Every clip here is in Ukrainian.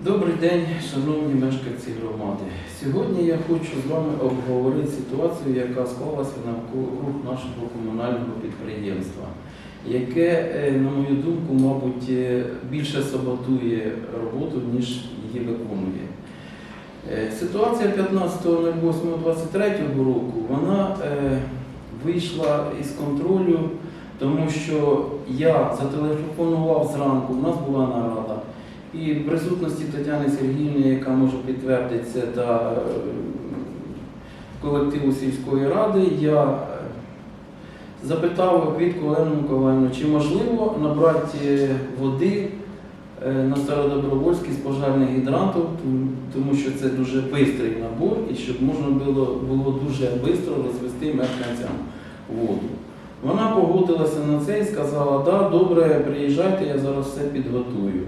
Добрий день, шановні мешканці громади. Сьогодні я хочу з вами обговорити ситуацію, яка склалася навкруг нашого комунального підприємства, яке, е, на мою думку, мабуть, е, більше саботує роботу, ніж її виконує. Е, Ситуація 15.08.23 року вона вийшла із контролю, тому що я зателефонував зранку, у нас була нарада. І в присутності Тетяни Сергіївни, яка може підтвердити це, та е, колективу сільської ради, я е, запитав Квітку Олену Миколаївну, чи можливо набрати води е, на Стародобровольський з пожежних гідрантів, тому- що це дуже швидкий набор, і щоб можна було, було дуже швидко розвести мешканцям воду. Вона погодилася на це і сказала, да, добре, приїжджайте, я зараз все підготую.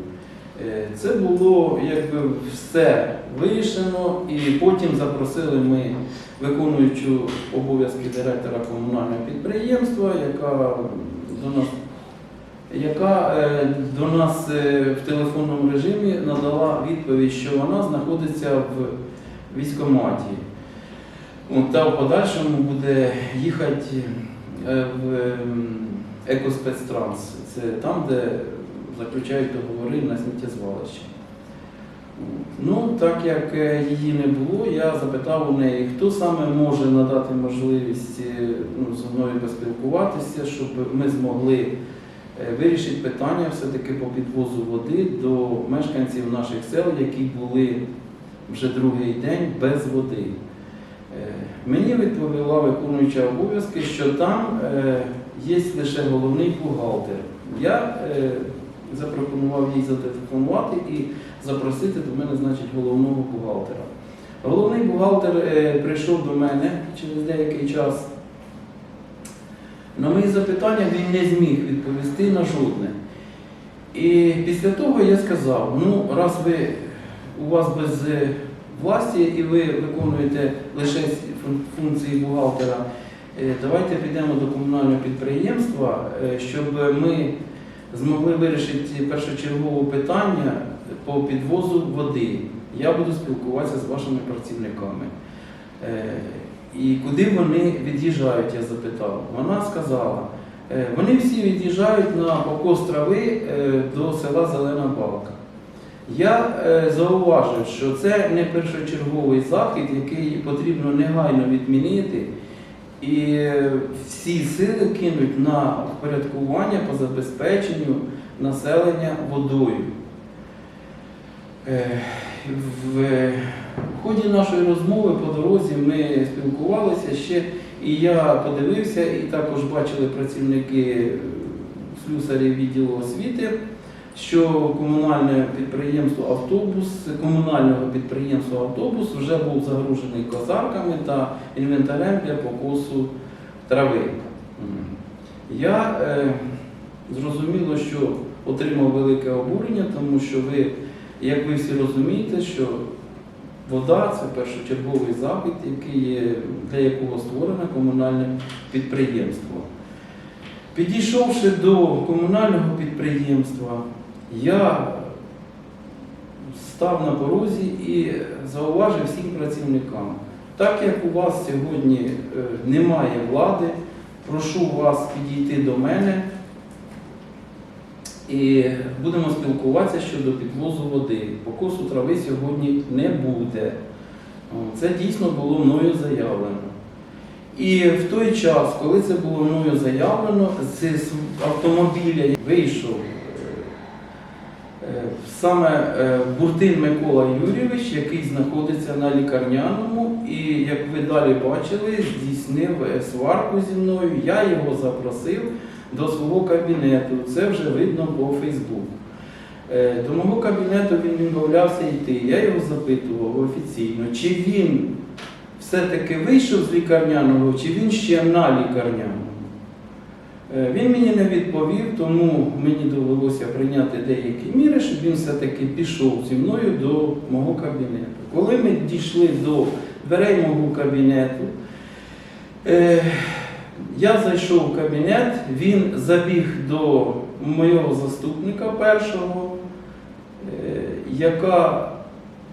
Е, Це було якби все вирішено, і потім запросили ми виконуючу обов'язки директора комунального підприємства, яка до нас, яка е, до нас е, в телефонному режимі надала відповідь, що вона знаходиться в військкоматі. От, Та в подальшому буде їхати в ем, екоспецтранс. Це там, де заключають договори на сміттєзвалище. Ну, так як е, її не було, я запитав у неї, хто саме може надати можливість е, ну, зі мною поспілкуватися, щоб ми змогли е, вирішити питання все-таки по підвозу води до мешканців наших сел, які були вже другий день без води. Мені відповіла виконуюча обов'язки, що там є лише головний бухгалтер. Я запропонував їй зателефонувати і запросити до мене, значить, головного бухгалтера. Головний бухгалтер е, прийшов до мене через деякий час. На мої запитання він не зміг відповісти на жодне. І після того я сказав: ну, раз ви у вас без е, власті і ви виконуєте лише функції бухгалтера, е, давайте підемо до комунального підприємства, щоб ми змогли вирішити першочергове питання по підвозу води. Я буду спілкуватися з вашими працівниками. Е, І куди вони від'їжджають, я запитав. Вона сказала, е, вони всі від'їжджають на покос трави е, до села Зелена Балка. Я зауважив, що це не першочерговий захід, який потрібно негайно відмінити, і всі сили кинуть на впорядкування по забезпеченню населення водою. Е, в ході нашої розмови по дорозі ми спілкувалися ще, і я подивився, і також бачили працівники слюсарів відділу освіти, що комунальне підприємство автобус, комунального підприємства автобус вже був загружений козарками та інвентарем для покосу трави. Я е, зрозуміло, що отримав велике обурення, тому що ви, як ви всі розумієте, що вода це першочерговий захід, який є, для якого створено комунальне підприємство. Підійшовши до комунального підприємства, я став на порозі і зауважив всім працівникам. Так як у вас сьогодні е, немає влади, прошу вас підійти до мене і будемо спілкуватися щодо підвозу води. Покосу трави сьогодні не буде. Це дійсно було мною заявлено. І в той час, коли це було мною заявлено, з автомобіля вийшов саме е, Буртин Микола Юрійович, який знаходиться на лікарняному, і як ви далі бачили, здійснив е, сварку зі мною. Я його запросив до свого кабінету. Це вже видно по Фейсбуку. Е, До мого кабінету він відмовлявся йти. Я його запитував офіційно, чи він все-таки вийшов з лікарняного, чи він ще на лікарняному. Е, Він мені не відповів, тому мені довелося прийняти деякі міри, щоб він все-таки пішов зі мною до мого кабінету. Коли ми дійшли до дверей мого кабінету, е, я зайшов в кабінет, він забіг до моєго заступника першого. Е, яка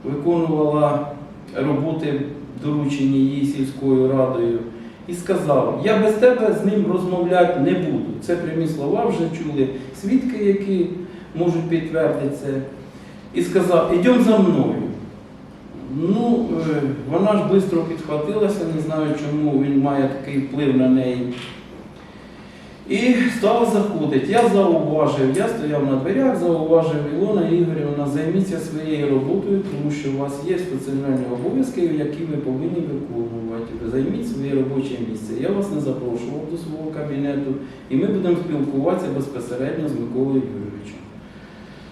виконувала роботи, доручені їй сільською радою, і сказав: Я без тебе з ним розмовляти не буду. Це прямі слова вже чули свідки, які можуть підтвердити це. І сказав, ідемо за мною. Ну, е, вона ж швидко підхватилася, не знаю, чому він має такий вплив на неї. І стала заходити. Я зауважив, я стояв на дверях, зауважив Ілона Ігорівна, займіться своєю роботою, тому що у вас є спеціальні обов'язки, які ви повинні виконувати. Ви займіть своє робоче місце. Я вас не запрошував до свого кабінету, і ми будемо спілкуватися безпосередньо з Миколою Юрійовичем.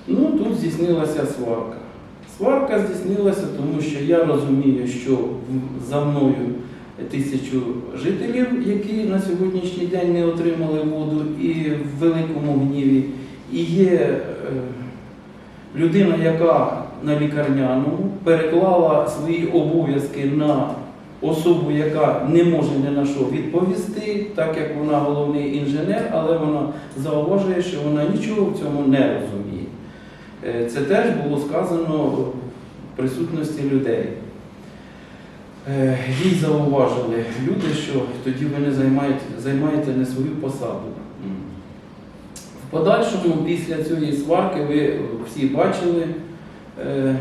Ну, тут здійснилася сварка. Сварка здійснилася, тому що я розумію, що за мною тисячу жителів, які на сьогоднішній день не отримали воду і в великому гніві. І є е, людина, яка на лікарняному переклала свої обов'язки на особу, яка не може ні на що відповісти, так як вона головний інженер, але вона зауважує, що вона нічого в цьому не розуміє. Е, Це теж було сказано в присутності людей. Е, Їй зауважили люди, що тоді ви не займаєте, займаєте не свою посаду. В подальшому, після цієї сварки, ви всі бачили, е,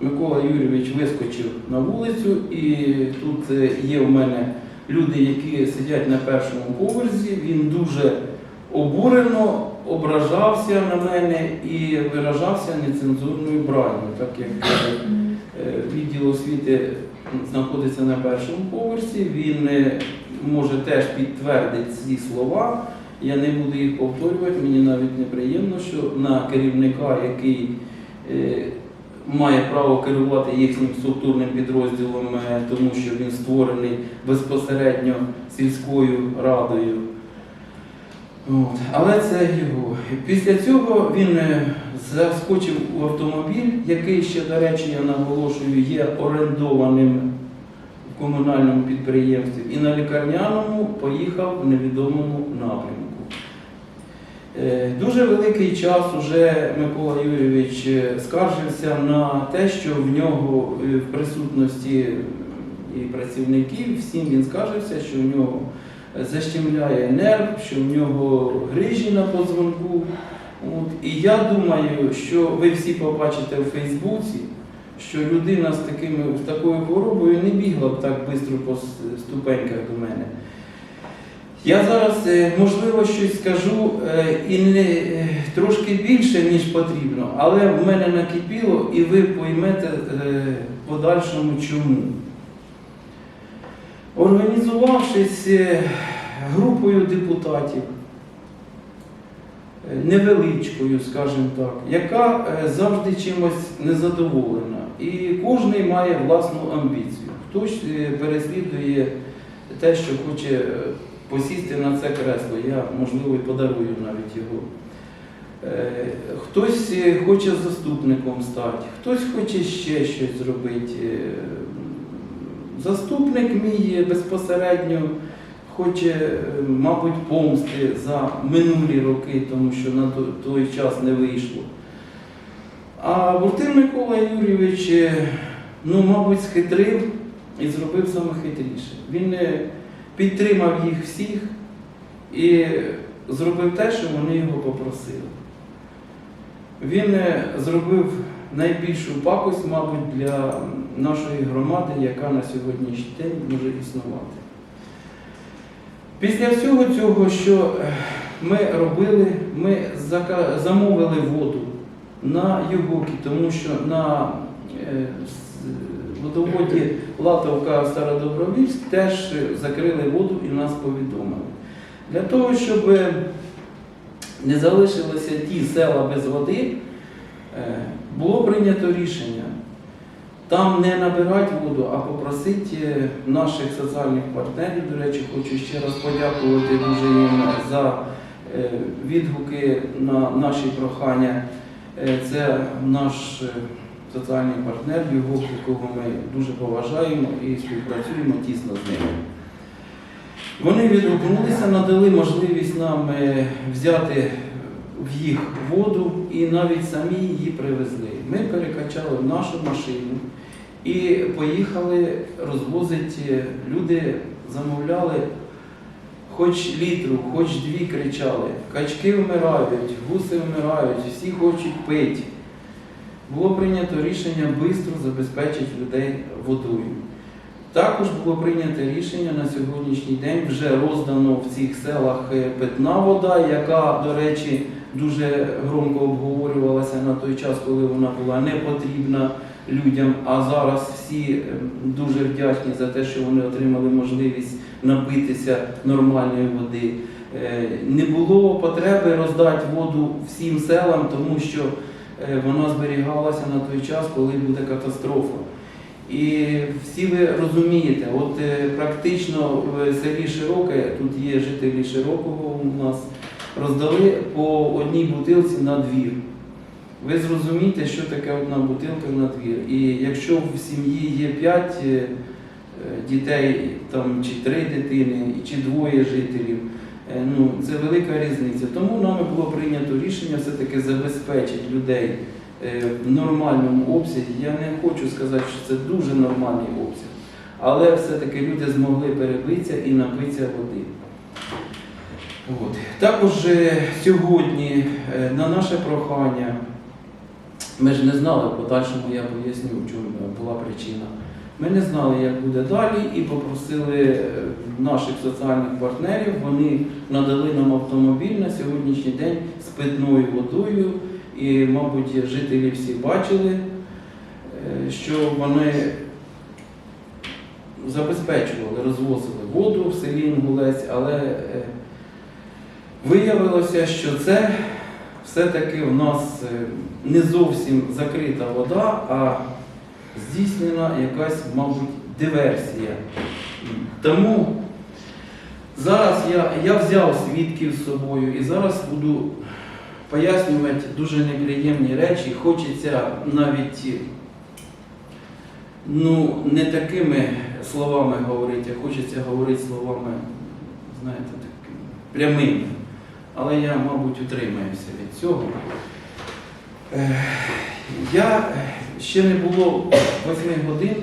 Микола Юрійович вискочив на вулицю, і тут е, є в мене люди, які сидять на першому поверсі. Він дуже обурено ображався на мене і виражався нецензурною бранню, так як е, е, відділ освіти знаходиться на першому поверсі. Він е, може теж підтвердити ці слова. Я не буду їх повторювати, мені навіть неприємно, що на керівника, який е, має право керувати їхнім структурним підрозділом, е, тому що він створений безпосередньо сільською радою. От. Але це його. Після цього він заскочив у автомобіль, який ще, до речі, я наголошую, є орендованим в комунальному підприємстві, і на лікарняному поїхав в невідомому напрямку. Е, Дуже великий час уже Микола Юрійович е, скаржився на те, що в нього е, в присутності і працівників, всім він скаржився, що в нього защемляє нерв, що в нього грижі на позвонку. От. І я думаю, що ви всі побачите в Фейсбуці, що людина з, такими, з такою хворобою не бігла б так швидко по ступеньках до мене. Я зараз, е, можливо, щось скажу е, і не е, трошки більше, ніж потрібно, але в мене накипіло, і ви поймете подальшому чому. Організувавшись групою депутатів, невеличкою, скажімо так, яка е, завжди чимось незадоволена. І кожен має власну амбіцію. Хтось е, переслідує те, що хоче е, посісти на це кресло. Я, можливо, і подарую навіть його. Хтось хоче заступником стати, хтось хоче ще щось зробити. Заступник мій безпосередньо хоче, мабуть, помсти за минулі роки, тому що на той час не вийшло. А Буртин Микола Юрійович, е, ну, мабуть, схитрив і зробив саме хитріше. Він е, підтримав їх всіх і зробив те, що вони його попросили. Він е, зробив найбільшу пакость, мабуть, для нашої громади, яка на сьогоднішній день може існувати. Після всього цього, що е, ми робили, ми замовили воду на Югокі, тому що на е, водоводі Латовка Стародобровільськ теж закрили воду і нас повідомили. Для того, щоб не залишилися ті села без води, е, було прийнято рішення там не набирати воду, а попросити е, наших соціальних партнерів. До речі, хочу ще раз подякувати дуже їм за е, відгуки на наші прохання. Е, Це наш соціальний партнер, його, якого ми дуже поважаємо і співпрацюємо тісно з ним. Вони відгукнулися, надали можливість нам взяти в їх воду і навіть самі її привезли. Ми перекачали в нашу машину і поїхали розвозити. Люди замовляли хоч літру, хоч дві кричали. Качки вмирають, гуси вмирають, всі хочуть пити. Було прийнято рішення швидко забезпечити людей водою. Також було прийнято рішення на сьогоднішній день вже роздано в цих селах е, питна вода, яка, до речі, дуже громко обговорювалася на той час, коли вона була не потрібна людям. А зараз всі е, дуже вдячні за те, що вони отримали можливість напитися нормальної води. Е, Не було потреби роздати воду всім селам, тому що е, вона зберігалася на той час, коли буде катастрофа. І всі ви розумієте, от е, практично в селі Широке, тут є жителі Широкого у нас, роздали по одній бутилці на двір. Ви зрозумієте, що таке одна бутилка на двір. І якщо в сім'ї є п'ять е, е, дітей, там, чи три дитини, чи двоє жителів, е, ну, це велика різниця. Тому нами було прийнято рішення все-таки забезпечити людей е, в нормальному обсязі. Я не хочу сказати, що це дуже нормальний обсяг, але все-таки люди змогли перебитися і напитися води. От. Також е, сьогодні е, на наше прохання, ми ж не знали, в подальшому я поясню, в чому була причина. Ми не знали, як буде далі, і попросили е, наших соціальних партнерів, вони надали нам автомобіль на сьогоднішній день з питною водою. І, мабуть, жителі всі бачили, що вони забезпечували, розвозили воду в селі Інгулець, але виявилося, що це все-таки в нас е, не зовсім закрита вода, а здійснена якась, мабуть, диверсія. Тому зараз я, я взяв свідків з собою і зараз буду пояснювати дуже неприємні речі. Хочеться навіть ну, не такими словами говорити, а хочеться говорити словами, знаєте, такими прямими. Але я, мабуть, утримаюся від цього. Е, Я е, ще не було 8 годин.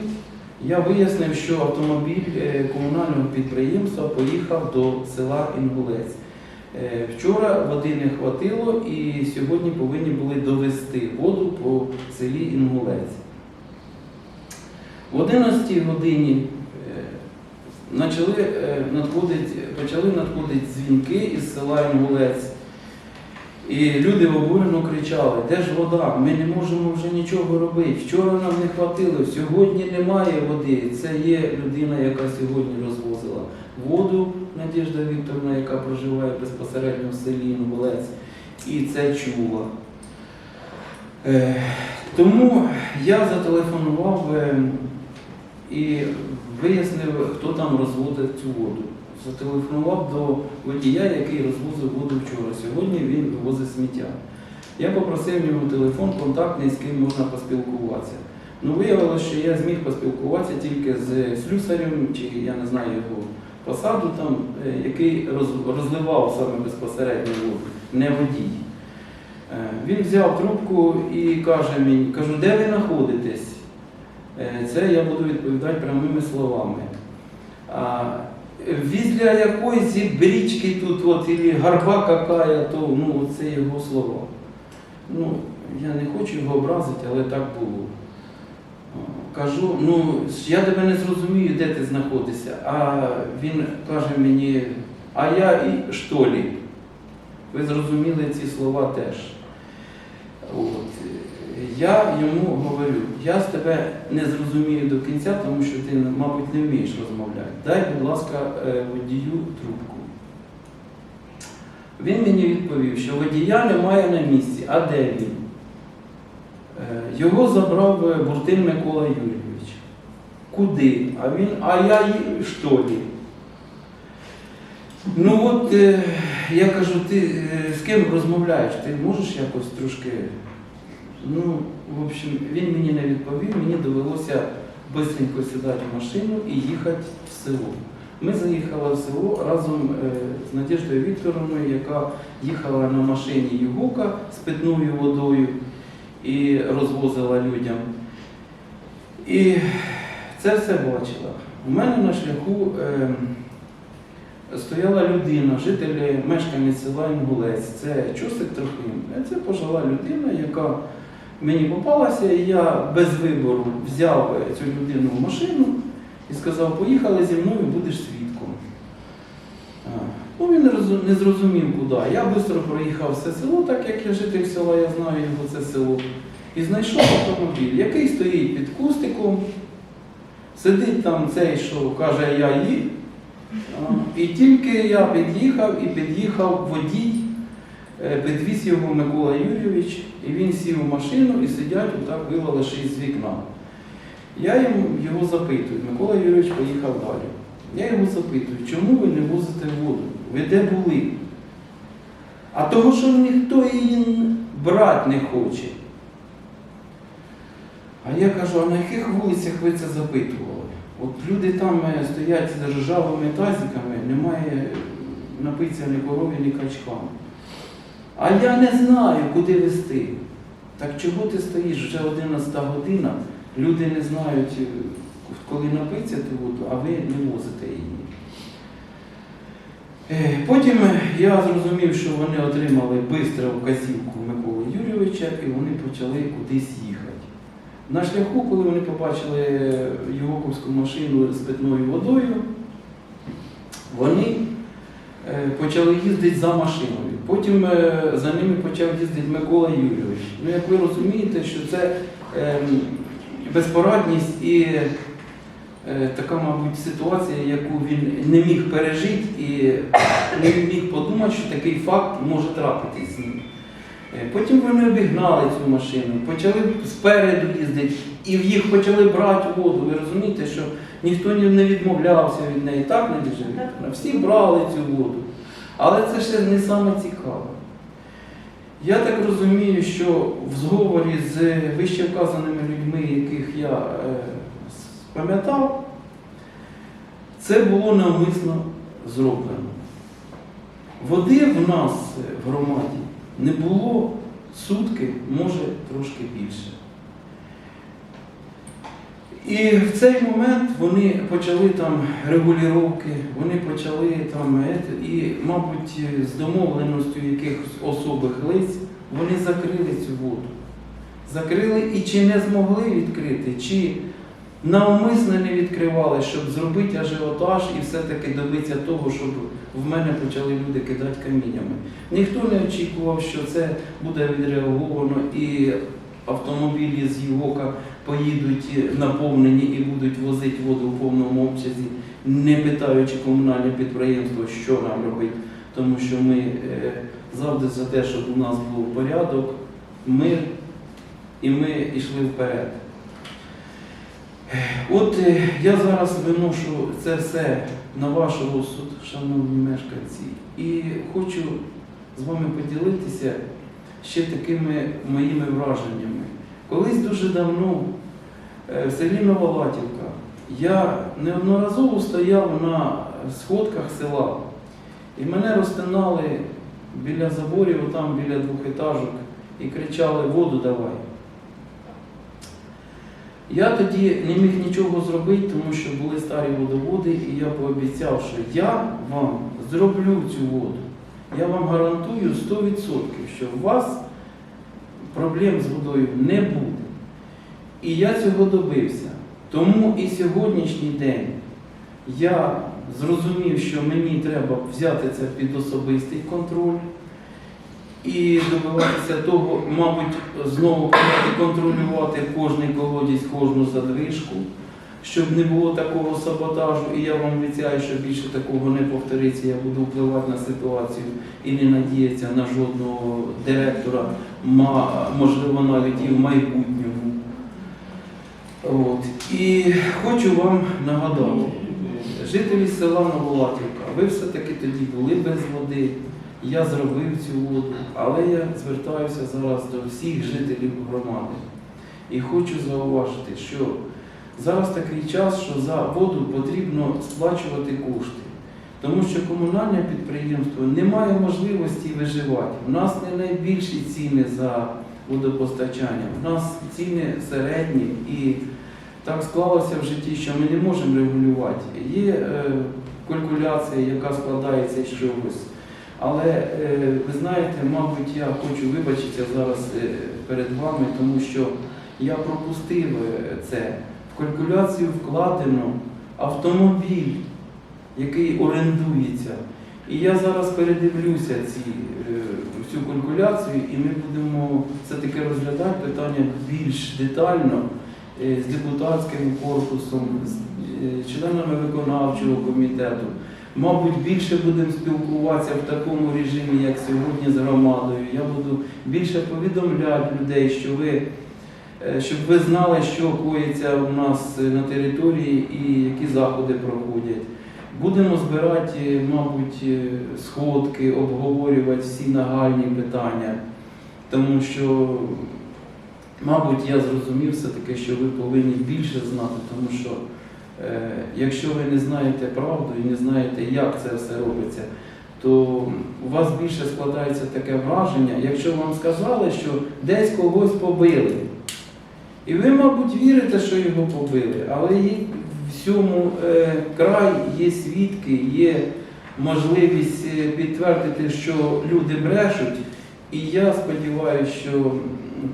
Я вияснив, що автомобіль е, комунального підприємства поїхав до села Інгулець. Вчора води не хватило і сьогодні повинні були довести воду по селі Інгулець. В 11 годині почали е, надходити, почали надходити дзвінки із села Інгулець. І люди обурено кричали, де ж вода? Ми не можемо вже нічого робити. Вчора нам не хватило, сьогодні немає води. Це є людина, яка сьогодні розвозила воду, Надіжда Вікторовна, яка проживає безпосередньо в селі Інгулець, і це чула. Е, Тому я зателефонував е, і вияснив, хто там розводить цю воду. Зателефонував до водія, який розвозив воду вчора. Сьогодні він вивозить сміття. Я попросив нього телефон контактний, з ким можна поспілкуватися. Ну, виявилося, що я зміг поспілкуватися тільки з слюсарем, чи я не знаю його посаду, там, е, який розливав саме безпосередньо воду, не водій. Е, Він взяв трубку і каже мені, кажу, де ви знаходитесь? Е, Це я буду відповідати прямими словами. Візля якоїсь брічки тут, от, і гарба какая, то ну, це його слова. Ну, я не хочу його образити, але так було. Кажу, ну я тебе не зрозумію, де ти знаходишся. А він каже мені, а я і що лі? Ви зрозуміли ці слова теж. От. Я йому говорю, я з тебе не зрозумію до кінця, тому що ти, мабуть, не вмієш розмовляти. Дай, будь ласка, е, водію трубку. Він мені відповів, що водія немає на місці, а де він? Е, Його забрав е, Буртин Микола Юрійович. Куди? А він, а я і що лі? Ну от я кажу, ти з ким розмовляєш? Ти можеш якось трошки. Ну, в общем, він мені не відповів, мені довелося швидко сідати в машину і їхати в село. Ми заїхали в село разом е, з Надіждою Вікторовною, яка їхала на машині Югука з питною водою і розвозила людям. І це все бачила. У мене на шляху е, стояла людина, житель мешканець села Інгулець. Це Чусик Трохим. Це пожила людина, яка мені попалася, і я без вибору взяв цю людину в машину і сказав, поїхали зі мною, будеш свідком. Ну, він не зрозумів, куди. Я швидко проїхав все село, так як я житель села, я знаю його це село. І знайшов автомобіль, який стоїть під кустиком, сидить там цей, що каже, я їд. І тільки я під'їхав і під'їхав водій, підвіз його Микола Юрійович, і він сів у машину і сидять отак вивалившись з вікна. Я його запитую, Микола Юрійович поїхав далі. Я його запитую, чому ви не возите воду? Ви де були? А того, що ніхто її брати не хоче. А я кажу, а на яких вулицях ви це запитували? От люди там е, стоять з ржавими тазиками, немає напитися ні корові, ні качкам. А я не знаю, куди вести. Так чого ти стоїш? Вже 11 година, люди не знають, е, коли напиться ту воду, а ви не возите її. Е, Потім я зрозумів, що вони отримали швидко вказівку Миколи Юрійовича і вони почали кудись їхати. На шляху, коли вони побачили Югоковську машину з питною водою, вони е, почали їздити за машиною. Потім е, за ними почав їздити Микола Юрійович. Ну, як ви розумієте, що це ем, безпорадність і е, така, мабуть, ситуація, яку він не міг пережити і не міг подумати, що такий факт може трапитись з ним. Е, Потім вони обігнали цю машину, почали спереду їздити, і в їх почали брати воду. Ви розумієте, що ніхто не відмовлявся від неї, так не? Всі брали цю воду. Але це ще не саме цікаве. Я так розумію, що в зговорі з вище вказаними людьми, яких я е, пам'ятав, це було навмисно зроблено. Води в нас в громаді не було сутки, може трошки більше. І в цей момент вони почали там регулювання, вони почали там, і, мабуть, з домовленістю якихось особих лиць вони закрили цю воду. Закрили і чи не змогли відкрити, чи навмисно не відкривали, щоб зробити ажіотаж і все-таки добитися того, щоб в мене почали люди кидати каміннями. Ніхто не очікував, що це буде відреаговано і автомобілі з Євока поїдуть наповнені і будуть возити воду в повному обсязі, не питаючи комунальне підприємство, що нам робити, тому що ми е, завжди за те, щоб у нас був порядок, мир, і ми йшли вперед. От е, я зараз виношу це все на ваш розсуд, шановні мешканці, і хочу з вами поділитися ще такими моїми враженнями. Колись дуже давно е, в селі Новолатівка я неодноразово стояв на сходках села, і мене розтинали біля заборів, там біля двохетажок, і кричали воду давай. Я тоді не міг нічого зробити, тому що були старі водоводи, і я пообіцяв, що я вам зроблю цю воду. Я вам гарантую 100%, що у вас проблем з водою не буде. І я цього добився. Тому і сьогоднішній день я зрозумів, що мені треба взяти це під особистий контроль і добиватися того, мабуть, знову контролювати кожний колодязь, кожну задвижку, щоб не було такого саботажу. І я вам обіцяю, що більше такого не повториться. Я буду впливати на ситуацію і не надіятися на жодного директора, можливо, навіть і в майбутньому. От. І хочу вам нагадати, жителі села Новолатівка, ви все-таки тоді були без води. Я зробив цю воду, але я звертаюся зараз до всіх жителів громади. І хочу зауважити, що Зараз такий час, що за воду потрібно сплачувати кошти. Тому що комунальне підприємство не має можливості виживати. У нас не найбільші ціни за водопостачання, у нас ціни середні і так склалося в житті, що ми не можемо регулювати. Є е, калькуляція, яка складається з чогось. Але е, ви знаєте, мабуть, я хочу вибачитися зараз е, перед вами, тому що я пропустив е, це. Калькуляцію вкладено автомобіль, який орендується. І я зараз передивлюся ці, е, цю калькуляцію, і ми будемо все-таки розглядати питання більш детально е, з депутатським корпусом, з е, членами виконавчого комітету. Мабуть, більше будемо спілкуватися в такому режимі, як сьогодні з громадою. Я буду більше повідомляти людей, що ви, е, щоб ви знали, що коїться у нас е, на території і які заходи проходять. Будемо збирати, е, мабуть, е, сходки, обговорювати всі нагальні питання, тому що, мабуть, я зрозумів все-таки, що ви повинні більше знати, тому що е, якщо ви не знаєте правду і не знаєте, як це все робиться, то у вас більше складається таке враження, якщо вам сказали, що десь когось побили. І ви, мабуть, вірите, що його побили, але в всьому е, край є свідки, є можливість е, підтвердити, що люди брешуть. І я сподіваюся, що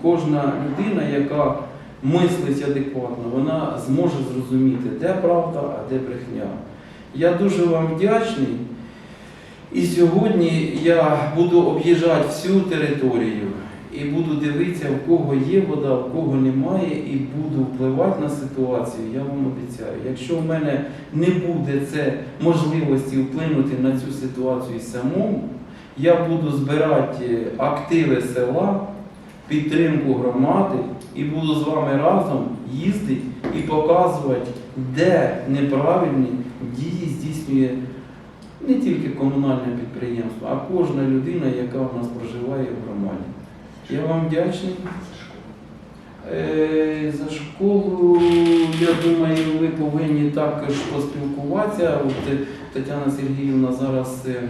кожна людина, яка мислить адекватно, вона зможе зрозуміти, де правда, а де брехня. Я дуже вам вдячний. І сьогодні я буду об'їжджати всю територію і буду дивитися, в кого є вода, в кого немає, і буду впливати на ситуацію. Я вам обіцяю. Якщо в мене не буде це можливості вплинути на цю ситуацію самому, я буду збирати активи села, підтримку громади і буду з вами разом їздити і показувати, де неправильні дії здійснює не тільки комунальне підприємство, а кожна людина, яка в нас проживає в громаді. Я вам вдячний. Е, За школу, я думаю, ви повинні також поспілкуватися. От е, Тетяна Сергіївна зараз е,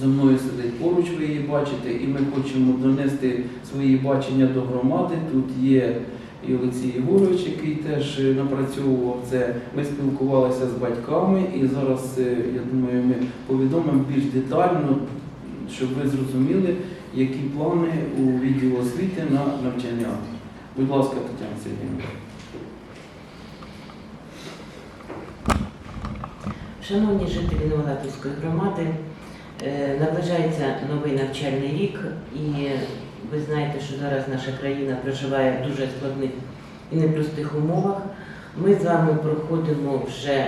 за мною сидить поруч, ви її бачите, і ми хочемо донести свої бачення до громади. Тут є і Олексій Єгорович, який теж напрацьовував це. Ми спілкувалися з батьками, і зараз, я думаю, ми повідомимо більш детально, щоб ви зрозуміли, які плани у відділу освіти на навчання. Будь ласка, Тетяна Сергіївна. Шановні жителі Новолатівської громади, е, наближається новий навчальний рік, і ви знаєте, що зараз наша країна проживає в дуже складних і непростих умовах. Ми з вами проходимо вже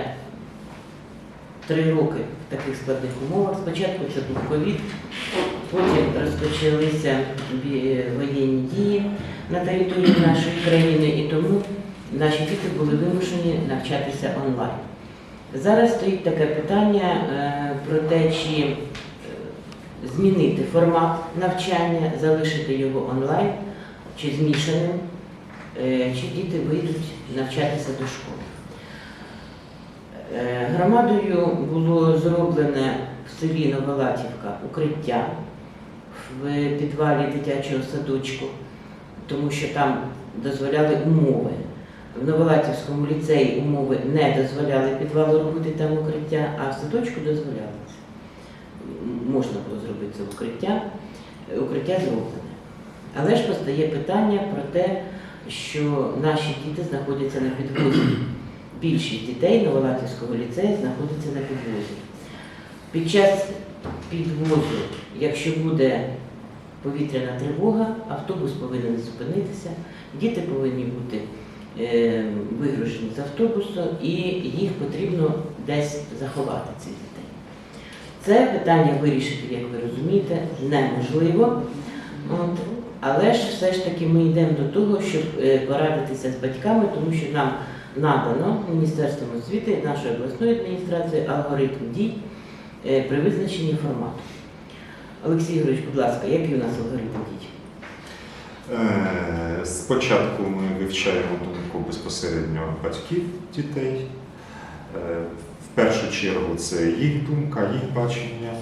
три роки в таких складних умовах. Спочатку це був ковід, потім розпочалися воєнні дії на території нашої країни, і тому наші діти були вимушені навчатися онлайн. Зараз стоїть таке питання е, про те, чи е, змінити формат навчання, залишити його онлайн чи змішаним, е, чи діти вийдуть навчатися до школи. Е, Громадою було зроблене в селі Новолатівка укриття в підвалі дитячого садочку, тому що там дозволяли умови. В Новолатівському ліцеї умови не дозволяли підвалу робити там укриття, а в садочку дозволяли. Можна було зробити це укриття, укриття зроблене. Але ж постає питання про те, що наші діти знаходяться на підвозі. Більшість дітей Новолатівського ліцею знаходиться на підвозі. Під час підвозу, якщо буде повітряна тривога, автобус повинен зупинитися, діти повинні бути е, вигружені з автобусу, і їх потрібно десь заховати цих дітей. Це питання вирішити, як ви розумієте, неможливо. От. Але ж все ж таки ми йдемо до того, щоб е, порадитися з батьками, тому що нам надано Міністерством освіти, нашою обласною адміністрацією алгоритм дій е, при визначенні формату. Олексій Ігорович, будь ласка, який у нас алгоритм дій? Е, Спочатку ми вивчаємо думку безпосередньо батьків дітей. Е, В першу чергу це їх думка, їх бачення.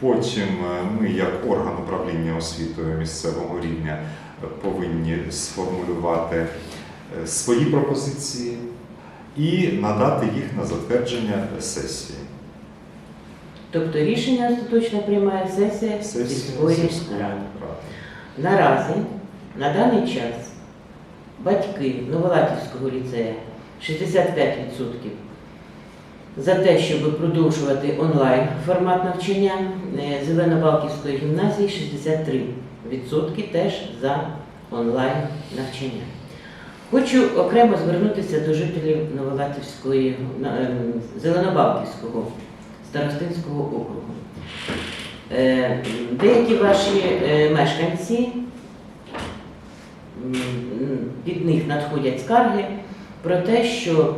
Потім ми, як орган управління освітою місцевого рівня, повинні сформулювати свої пропозиції і надати їх на затвердження сесії. Тобто рішення остаточно приймає сесія сільської ради. ради. Наразі, на даний час, батьки Новолатівського ліцею 65% за те, щоб продовжувати онлайн формат навчання, е, Зеленобалківської гімназії 63% теж за онлайн навчання. Хочу окремо звернутися до жителів Новолатівської, ем, старостинського округу. Е, Деякі ваші е, мешканці, від них надходять скарги про те, що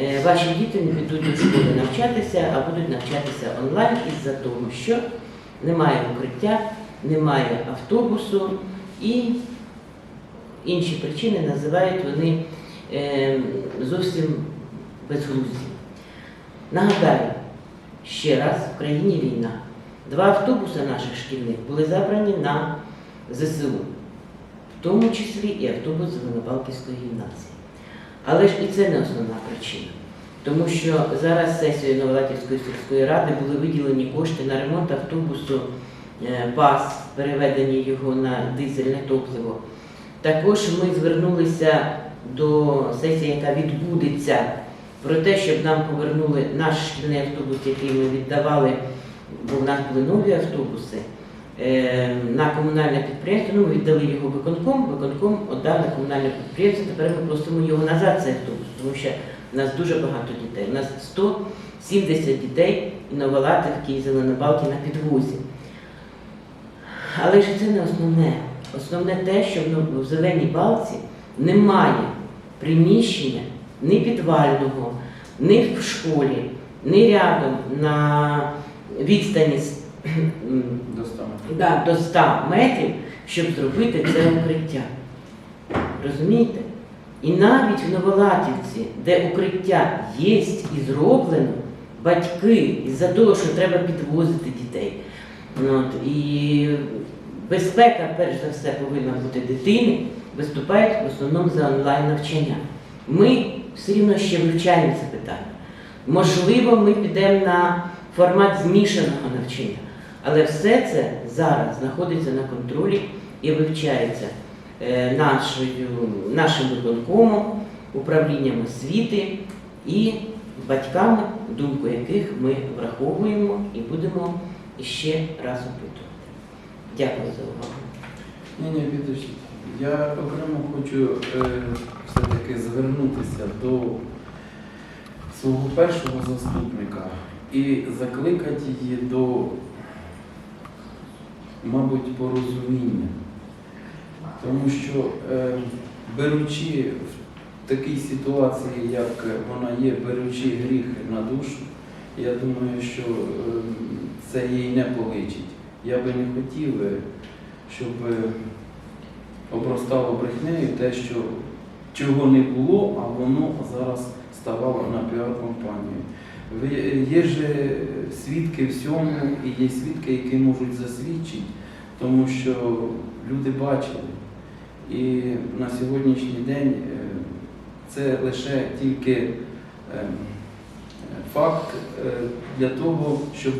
е, ваші діти не підуть до школи навчатися, а будуть навчатися онлайн із-за того, що немає укриття, немає автобусу і інші причини називають вони е, зовсім безглузді. Нагадаю, ще раз, в країні війна. Два автобуси наших шкільних були забрані на ЗСУ, в тому числі і автобус Зеленопалківської гімназії. Але ж і це не основна причина. Тому що зараз сесією Новолатівської сільської ради були виділені кошти на ремонт автобусу е, ПАС, переведення його на дизельне топливо. Також ми звернулися до сесії, яка відбудеться, про те, щоб нам повернули наш шкільний автобус, який ми віддавали бо в нас були нові автобуси е, на комунальне підприємство. Ну, віддали його виконком, виконком віддав на комунальне підприємство. Тепер ми просимо його назад, цей автобус, тому що в нас дуже багато дітей. У нас 170 дітей і Новолатівки, і Зеленобалки на підвозі. Але ж це не основне. Основне те, що в- зеленій балці немає приміщення ні підвального, ні в школі, ні рядом на відстані з- м, Достану. да, до 100 метрів, щоб зробити це укриття. Розумієте? І навіть в Новолатівці, де укриття є і зроблено, батьки із-за того, що треба підвозити дітей. От, і безпека, перш за все, повинна бути дитини, виступають в основному за онлайн навчання. Ми все рівно ще вивчаємо це питання. Можливо, ми підемо на формат змішаного навчання, але все це зараз знаходиться на контролі і вивчається е, нашою, нашим виконкомом, управлінням освіти і батьками, думку яких ми враховуємо і будемо іще раз опитувати. Дякую за увагу. Ні, ні, підождіть. Я окремо хочу е, все-таки звернутися до свого першого заступника і закликати її до, мабуть, порозуміння. Тому що, е, беручи в такій ситуації, як вона є, беручи гріх на душу, я думаю, що е, це їй не поличить. Я би не хотів, е, щоб е, обростало брехнею те, що чого не було, а воно зараз ставало на піар-компанію. Є ж е, свідки всьому, і є свідки, які можуть засвідчити, тому що люди бачили. І на сьогоднішній день е, це лише тільки е, факт е, для того, щоб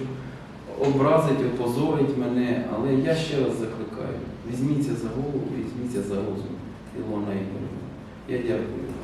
образить, опозорить мене, але я ще раз закликаю, візьміться за голову, візьміться за розум, Ілона Ігорівна. Я дякую.